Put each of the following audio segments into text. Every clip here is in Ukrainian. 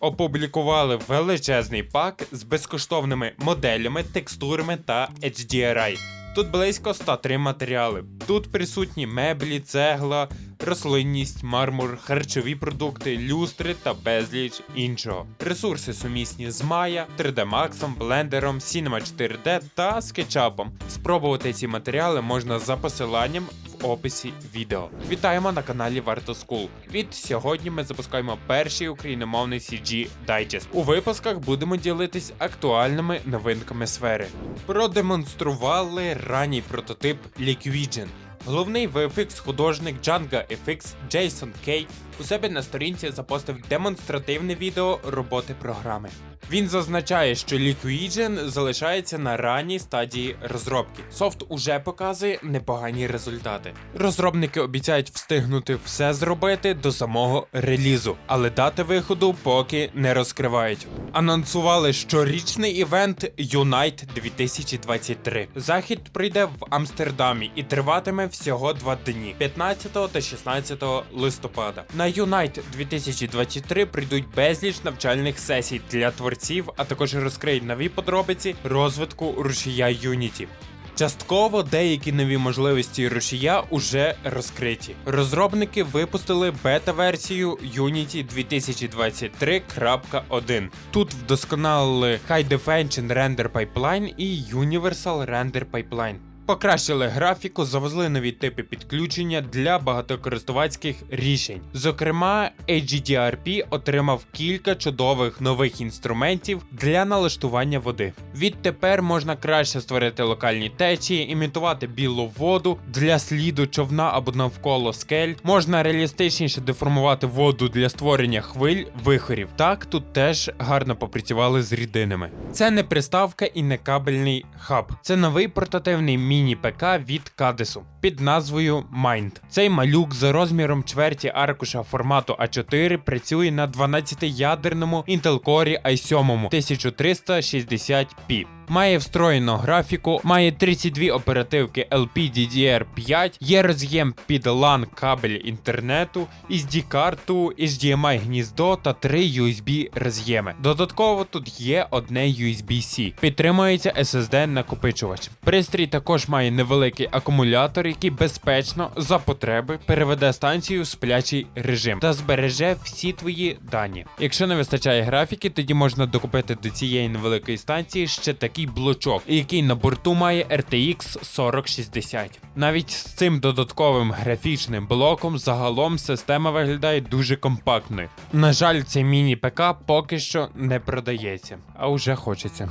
опублікували величезний пак з безкоштовними моделями, текстурами та HDRI. Тут близько 103 матеріали. Тут присутні меблі, цегла, рослинність, мармур, харчові продукти, люстри та безліч іншого. Ресурси сумісні з Maya, 3D Max, блендером, Cinema 4D та SketchUp. Спробувати ці матеріали можна за посиланням описі відео. Вітаємо на каналі Варто School. Від сьогодні ми запускаємо перший україномовний CG Digest. У випусках будемо ділитись актуальними новинками сфери. Продемонстрували ранній прототип Liquigen. Головний VFX художник Django FX Джейсон Кей у себе на сторінці запостив демонстративне відео роботи програми. Він зазначає, що Liquigen залишається на ранній стадії розробки. Софт уже показує непогані результати. Розробники обіцяють встигнути все зробити до самого релізу, але дати виходу поки не розкривають. Анонсували щорічний івент Unite 2023. Захід пройде в Амстердамі і триватиме всього два дні 15 та 16 листопада. На Unite 2023 прийдуть безліч навчальних сесій для творців, а також розкриють нові подробиці розвитку рушія Unity. Частково деякі нові можливості рушія уже розкриті. Розробники випустили бета-версію Unity 2023.1. Тут вдосконалили High Defension Render Pipeline і Universal Render Pipeline. Покращили графіку, завезли нові типи підключення для багатокористувацьких рішень. Зокрема, HDRP отримав кілька чудових нових інструментів для налаштування води. Відтепер можна краще створити локальні течії, імітувати білу воду для сліду човна або навколо скель. Можна реалістичніше деформувати воду для створення хвиль вихорів. Так тут теж гарно попрацювали з рідинами. Це не приставка і не кабельний хаб. Це новий портативний міні-ПК від Кадесу під назвою Mind. Цей малюк за розміром чверті аркуша формату А4 працює на 12-ядерному Intel Core i7 1360p. Має встроєну графіку, має 32 оперативки LPDDR5, є роз'єм під LAN кабель інтернету, SD-карту, HDMI гніздо та 3 USB роз'єми. Додатково тут є одне USB-C. Підтримується SSD накопичувач. Пристрій також має невеликий акумулятор, який безпечно за потреби переведе станцію в сплячий режим та збереже всі твої дані. Якщо не вистачає графіки, тоді можна докупити до цієї невеликої станції ще такий блочок, який на борту має RTX 4060. Навіть з цим додатковим графічним блоком загалом система виглядає дуже компактною. На жаль, цей міні-ПК поки що не продається, а вже хочеться.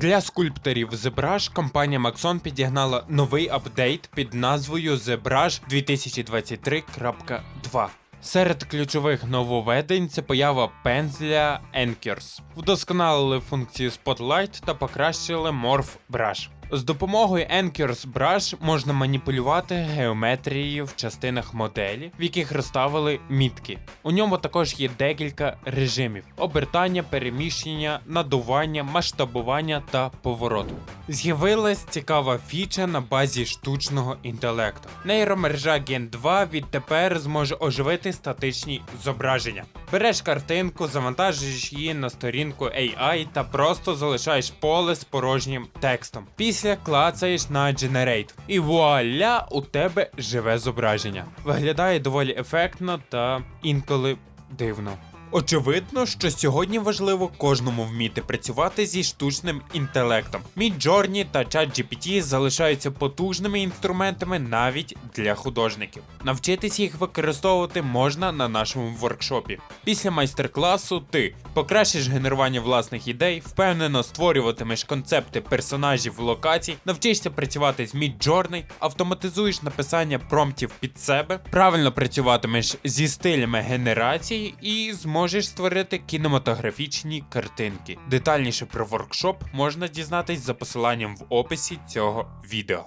Для скульпторів ZBrush компанія Maxon підігнала новий апдейт під назвою ZBrush 2023.2. Серед ключових нововведень це поява пензля Anchors. Вдосконалили функцію Spotlight та покращили Morph Brush. З допомогою Anchors Brush можна маніпулювати геометрією в частинах моделі, в яких розставили мітки. У ньому також є декілька режимів: обертання, переміщення, надування, масштабування та повороту. З'явилась цікава фіча на базі штучного інтелекту. Нейромережа Gen 2 відтепер зможе оживити статичні зображення. Береш картинку, завантажуєш її на сторінку AI та просто залишаєш поле з порожнім текстом. Після клацаєш на Generate. І вуаля, у тебе живе зображення. Виглядає доволі ефектно та інколи дивно. Очевидно, що сьогодні важливо кожному вміти працювати зі штучним інтелектом. Midjourney та ChatGPT залишаються потужними інструментами навіть для художників. Навчитись їх використовувати можна на нашому воркшопі. Після майстер-класу ти покращиш генерування власних ідей, впевнено створюватимеш концепти персонажів локацій, навчишся працювати з Midjourney, автоматизуєш написання промптів під себе, правильно працюватимеш зі стилями генерації і зможеш створити кінематографічні картинки. Детальніше про воркшоп можна дізнатись за посиланням в описі цього відео.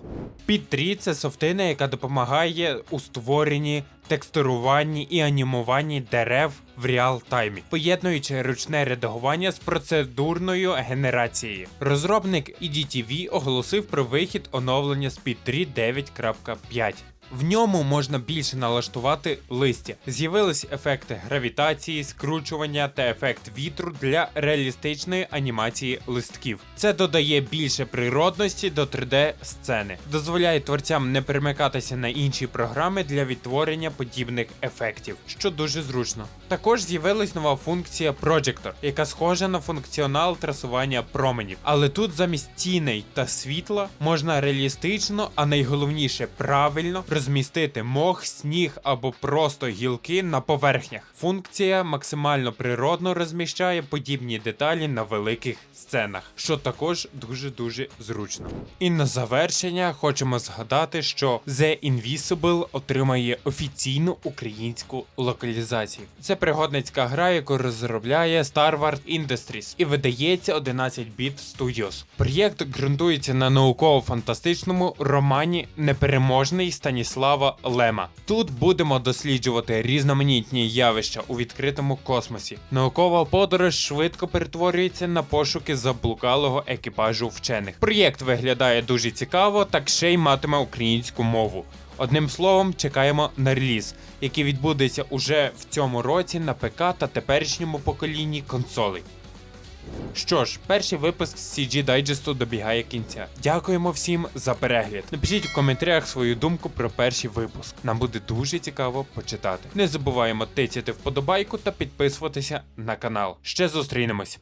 P3 це софтина, яка допомагає у створенні, текстуруванні і анімуванні дерев в реал-таймі, поєднуючи ручне редагування з процедурною генерацією. Розробник EDTV оголосив про вихід оновлення Speed 3 9.5. В ньому можна більше налаштувати листя. З'явились ефекти гравітації, скручування та ефект вітру для реалістичної анімації листків. Це додає більше природності до 3D сцени, дозволяє творцям не перемикатися на інші програми для відтворення подібних ефектів, що дуже зручно. Також з'явилась нова функція Projector, яка схожа на функціонал трасування променів. Але тут замість тіней та світла можна реалістично, а найголовніше правильно розмістити мох, сніг або просто гілки на поверхнях. Функція максимально природно розміщає подібні деталі на великих сценах, що також дуже дуже зручно. І на завершення хочемо згадати, що The Invisible отримає офіційну українську локалізацію. Це пригодницька гра, яку розробляє Starward Industries і видається 11-біт Studios. Проєкт ґрунтується на науково-фантастичному романі Непереможний Станіслава Лема. Тут будемо досліджувати різноманітні явища у відкритому космосі. Наукова подорож швидко перетворюється на пошуки заблукалого екіпажу вчених. Проєкт виглядає дуже цікаво, так ще й матиме українську мову. Одним словом, чекаємо на реліз, який відбудеться уже в цьому році на ПК та теперішньому поколінні консолей. Що ж, перший випуск CG Дайджесту добігає кінця. Дякуємо всім за перегляд. Напишіть в коментарях свою думку про перший випуск. Нам буде дуже цікаво почитати. Не забуваємо тицяти вподобайку та підписуватися на канал. Ще зустрінемось.